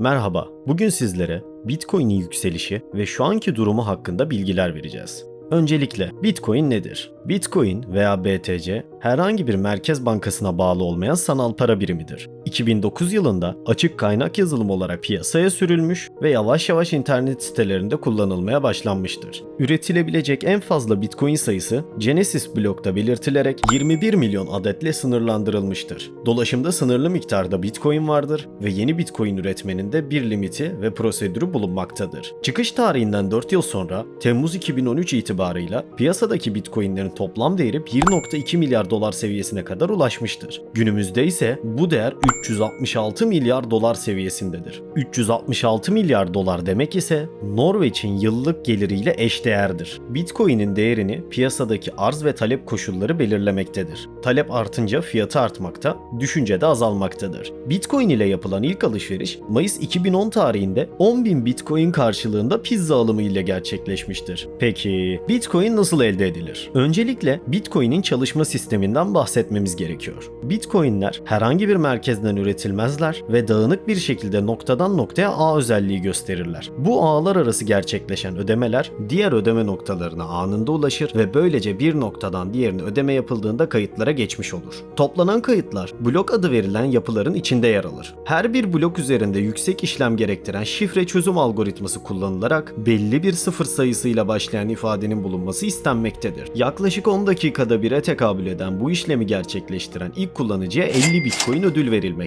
Merhaba, bugün sizlere Bitcoin'in yükselişi ve şu anki durumu hakkında bilgiler vereceğiz. Öncelikle Bitcoin nedir? Bitcoin veya BTC herhangi bir merkez bankasına bağlı olmayan sanal para birimidir. 2009 yılında açık kaynak yazılım olarak piyasaya sürülmüş ve yavaş yavaş internet sitelerinde kullanılmaya başlanmıştır. Üretilebilecek en fazla Bitcoin sayısı Genesis blokta belirtilerek 21 milyon adetle sınırlandırılmıştır. Dolaşımda sınırlı miktarda Bitcoin vardır ve yeni Bitcoin üretmenin de bir limiti ve prosedürü bulunmaktadır. Çıkış tarihinden 4 yıl sonra Temmuz 2013 itibarıyla piyasadaki Bitcoin'lerin toplam değeri 1.2 milyar dolar seviyesine kadar ulaşmıştır. Günümüzde ise bu değer 366 milyar dolar seviyesindedir. 366 milyar dolar demek ise Norveç'in yıllık geliriyle eşdeğerdir. Bitcoin'in değerini piyasadaki arz ve talep koşulları belirlemektedir. Talep artınca fiyatı artmakta, düşünce de azalmaktadır. Bitcoin ile yapılan ilk alışveriş Mayıs 2010 tarihinde 10.000 Bitcoin karşılığında pizza alımı ile gerçekleşmiştir. Peki Bitcoin nasıl elde edilir? Öncelikle Bitcoin'in çalışma sisteminden bahsetmemiz gerekiyor. Bitcoin'ler herhangi bir merkezden üretilmezler ve dağınık bir şekilde noktadan noktaya ağ özelliği gösterirler. Bu ağlar arası gerçekleşen ödemeler diğer ödeme noktalarına anında ulaşır ve böylece bir noktadan diğerine ödeme yapıldığında kayıtlara geçmiş olur. Toplanan kayıtlar blok adı verilen yapıların içinde yer alır. Her bir blok üzerinde yüksek işlem gerektiren şifre çözüm algoritması kullanılarak belli bir sıfır sayısıyla başlayan ifadenin bulunması istenmektedir. Yaklaşık 10 dakikada bire tekabül eden bu işlemi gerçekleştiren ilk kullanıcıya 50 Bitcoin ödül verilmektedir.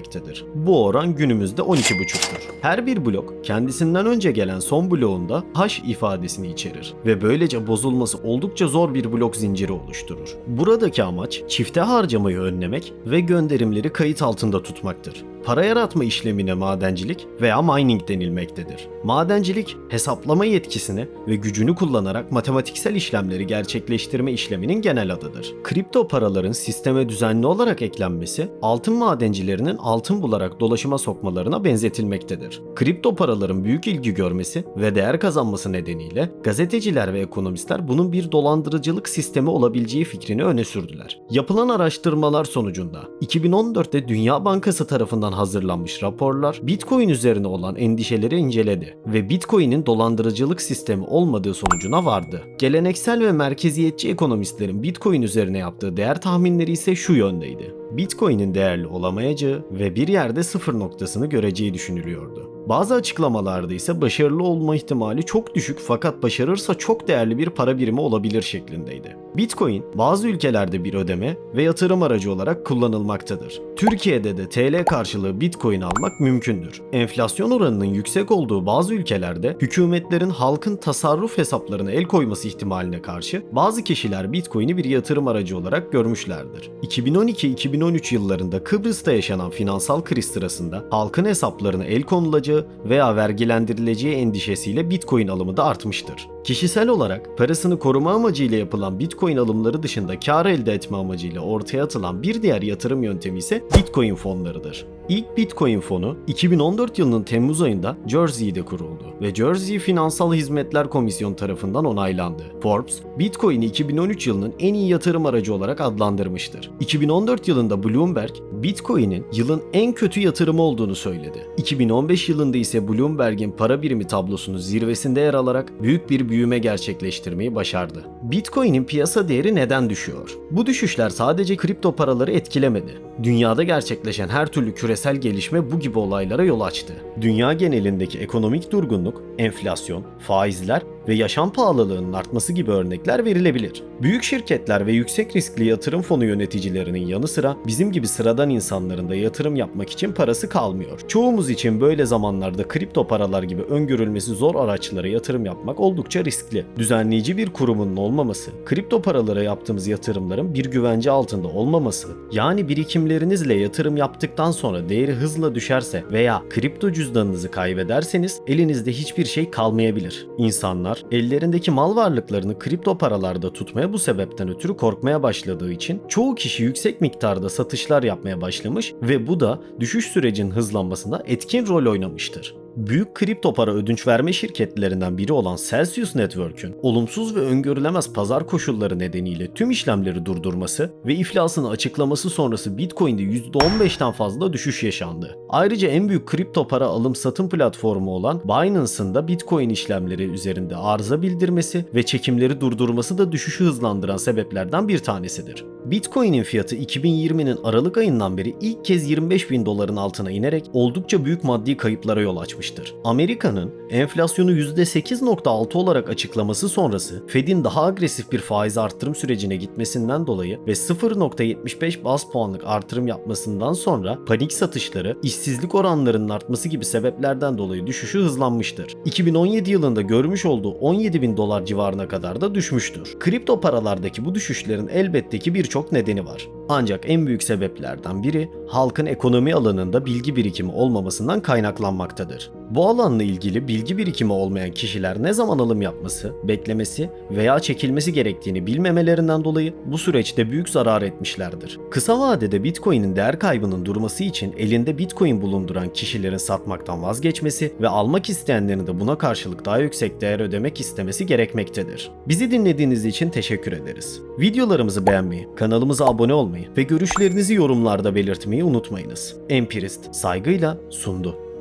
Bu oran günümüzde 12,5'tur. Her bir blok kendisinden önce gelen son bloğunda hash ifadesini içerir ve böylece bozulması oldukça zor bir blok zinciri oluşturur. Buradaki amaç çifte harcamayı önlemek ve gönderimleri kayıt altında tutmaktır. Para yaratma işlemine madencilik veya mining denilmektedir. Madencilik, hesaplama yetkisini ve gücünü kullanarak matematiksel işlemleri gerçekleştirme işleminin genel adıdır. Kripto paraların sisteme düzenli olarak eklenmesi, altın madencilerinin altın bularak dolaşıma sokmalarına benzetilmektedir. Kripto paraların büyük ilgi görmesi ve değer kazanması nedeniyle gazeteciler ve ekonomistler bunun bir dolandırıcılık sistemi olabileceği fikrini öne sürdüler. Yapılan araştırmalar sonucunda 2014'te Dünya Bankası tarafından hazırlanmış raporlar Bitcoin üzerine olan endişeleri inceledi ve Bitcoin'in dolandırıcılık sistemi olmadığı sonucuna vardı. Geleneksel ve merkeziyetçi ekonomistlerin Bitcoin üzerine yaptığı değer tahminleri ise şu yöndeydi. Bitcoin'in değerli olamayacağı ve bir yerde sıfır noktasını göreceği düşünülüyordu. Bazı açıklamalarda ise başarılı olma ihtimali çok düşük fakat başarırsa çok değerli bir para birimi olabilir şeklindeydi. Bitcoin bazı ülkelerde bir ödeme ve yatırım aracı olarak kullanılmaktadır. Türkiye'de de TL karşılığı Bitcoin almak mümkündür. Enflasyon oranının yüksek olduğu bazı ülkelerde hükümetlerin halkın tasarruf hesaplarına el koyması ihtimaline karşı bazı kişiler Bitcoin'i bir yatırım aracı olarak görmüşlerdir. 2012-2013 yıllarında Kıbrıs'ta yaşanan finansal kriz sırasında halkın hesaplarına el konulacağı veya vergilendirileceği endişesiyle Bitcoin alımı da artmıştır. Kişisel olarak parasını koruma amacıyla yapılan Bitcoin alımları dışında kar elde etme amacıyla ortaya atılan bir diğer yatırım yöntemi ise Bitcoin fonlarıdır. İlk Bitcoin fonu 2014 yılının Temmuz ayında Jersey'de kuruldu ve Jersey Finansal Hizmetler Komisyonu tarafından onaylandı. Forbes, Bitcoin'i 2013 yılının en iyi yatırım aracı olarak adlandırmıştır. 2014 yılında Bloomberg, Bitcoin'in yılın en kötü yatırımı olduğunu söyledi. 2015 yılında ise Bloomberg'in para birimi tablosunu zirvesinde yer alarak büyük bir büyüme gerçekleştirmeyi başardı. Bitcoin'in piyasa değeri neden düşüyor? Bu düşüşler sadece kripto paraları etkilemedi. Dünyada gerçekleşen her türlü küresel gelişme bu gibi olaylara yol açtı. Dünya genelindeki ekonomik durgunluk, enflasyon, faizler ve yaşam pahalılığının artması gibi örnekler verilebilir. Büyük şirketler ve yüksek riskli yatırım fonu yöneticilerinin yanı sıra bizim gibi sıradan insanların da yatırım yapmak için parası kalmıyor. Çoğumuz için böyle zamanlarda kripto paralar gibi öngörülmesi zor araçlara yatırım yapmak oldukça riskli. Düzenleyici bir kurumun olmaması, kripto paralara yaptığımız yatırımların bir güvence altında olmaması, yani birikimlerinizle yatırım yaptıktan sonra değeri hızla düşerse veya kripto cüzdanınızı kaybederseniz elinizde hiçbir şey kalmayabilir. İnsanlar ellerindeki mal varlıklarını kripto paralarda tutmaya bu sebepten ötürü korkmaya başladığı için çoğu kişi yüksek miktarda satışlar yapmaya başlamış ve bu da düşüş sürecinin hızlanmasında etkin rol oynamıştır. Büyük kripto para ödünç verme şirketlerinden biri olan Celsius Network'ün olumsuz ve öngörülemez pazar koşulları nedeniyle tüm işlemleri durdurması ve iflasını açıklaması sonrası Bitcoin'de %15'ten fazla düşüş yaşandı. Ayrıca en büyük kripto para alım satım platformu olan Binance'ın da Bitcoin işlemleri üzerinde arıza bildirmesi ve çekimleri durdurması da düşüşü hızlandıran sebeplerden bir tanesidir. Bitcoin'in fiyatı 2020'nin Aralık ayından beri ilk kez 25 bin doların altına inerek oldukça büyük maddi kayıplara yol açmıştır. Amerika'nın enflasyonu %8.6 olarak açıklaması sonrası Fed'in daha agresif bir faiz artırım sürecine gitmesinden dolayı ve 0.75 bas puanlık artırım yapmasından sonra panik satışları, işsizlik oranlarının artması gibi sebeplerden dolayı düşüşü hızlanmıştır. 2017 yılında görmüş olduğu 17 bin dolar civarına kadar da düşmüştür. Kripto paralardaki bu düşüşlerin elbette ki birçok nedeni var. Ancak en büyük sebeplerden biri halkın ekonomi alanında bilgi birikimi olmamasından kaynaklanmaktadır. Bu alanla ilgili bilgi birikimi olmayan kişiler ne zaman alım yapması, beklemesi veya çekilmesi gerektiğini bilmemelerinden dolayı bu süreçte büyük zarar etmişlerdir. Kısa vadede Bitcoin'in değer kaybının durması için elinde Bitcoin bulunduran kişilerin satmaktan vazgeçmesi ve almak isteyenlerin de buna karşılık daha yüksek değer ödemek istemesi gerekmektedir. Bizi dinlediğiniz için teşekkür ederiz. Videolarımızı beğenmeyi, kanalımıza abone olmayı ve görüşlerinizi yorumlarda belirtmeyi unutmayınız. Empirist saygıyla sundu.